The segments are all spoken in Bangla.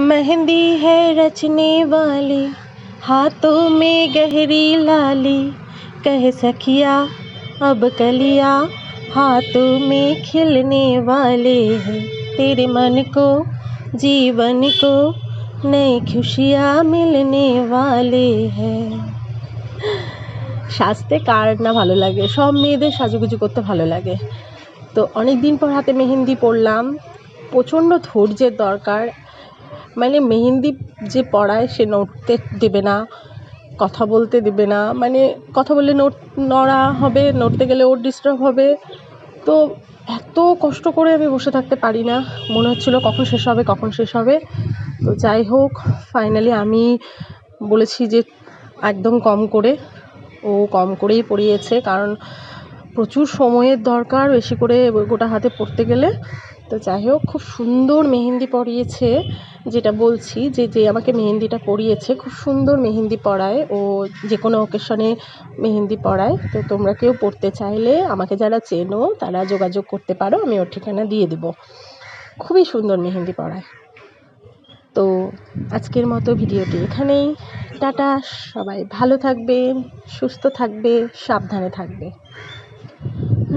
मेहंदी है रचने वाली हाथों में गहरी लाली कह सखिया अब कलिया हाथों में खिलने वाले हैं तेरे मन को जीवन को नई खुशियाँ मिलने वाले हैं সাজতে কার না ভালো লাগে সব মেয়েদের সাজুগুজু করতে ভালো লাগে তো অনেক দিন পর হাতে মেহেন্দি পরলাম প্রচণ্ড ধৈর্যের দরকার মানে মেহেন্দি যে পড়ায় সে নড়তে দেবে না, কথা বলতে দেবে না মানে কথা বললে নড়, নড়া হবে, নড়তে গেলে ওর ডিস্টার্ব হবে। তো এত কষ্ট করে আমি বসে থাকতে পারি না। মনে হচ্ছিল কখন শেষ হবে, কখন শেষ হবে। তো যাই হোক ফাইনালি আমি বলেছি যে একদম কম করে, ও কম করেই পড়িয়েছে। কারণ প্রচুর সময়ের দরকার বেশি করে গোটা হাতে পড়তে গেলে। তো যাই হোক, খুব সুন্দর মেহেন্দি পরিয়েছে যেটা বলছি, যে যে আমাকে মেহেন্দিটা পরিয়েছে, খুব সুন্দর মেহেন্দি পরায় ও যে কোনো অকেশনে মেহেন্দি পরায়। তো তোমরা কেউ পড়তে চাইলে আমাকে যারা চেনো তারা যোগাযোগ করতে পারো, আমি ওর ঠিকানা দিয়ে দেবো। খুবই সুন্দর মেহেন্দি পরায়। তো আজকের মতো ভিডিওটি এখানেই। টাটা, সবাই ভালো থাকবে সুস্থ থাকবে, সাবধানে থাকবে। কি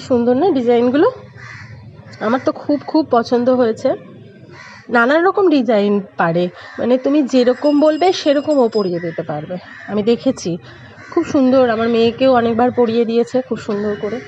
সুন্দর না ডিজাইনগুলো? আমার তো খুব খুব পছন্দ হয়েছে। নানান রকম ডিজাইন পারে। মানে তুমি যেরকম বলবে সেরকম ও পরিয়ে দিতে পারবে। আমি দেখেছি। খুব সুন্দর। আমার মেয়েকেও অনেকবার পরিয়ে দিয়েছে, খুব সুন্দর করে।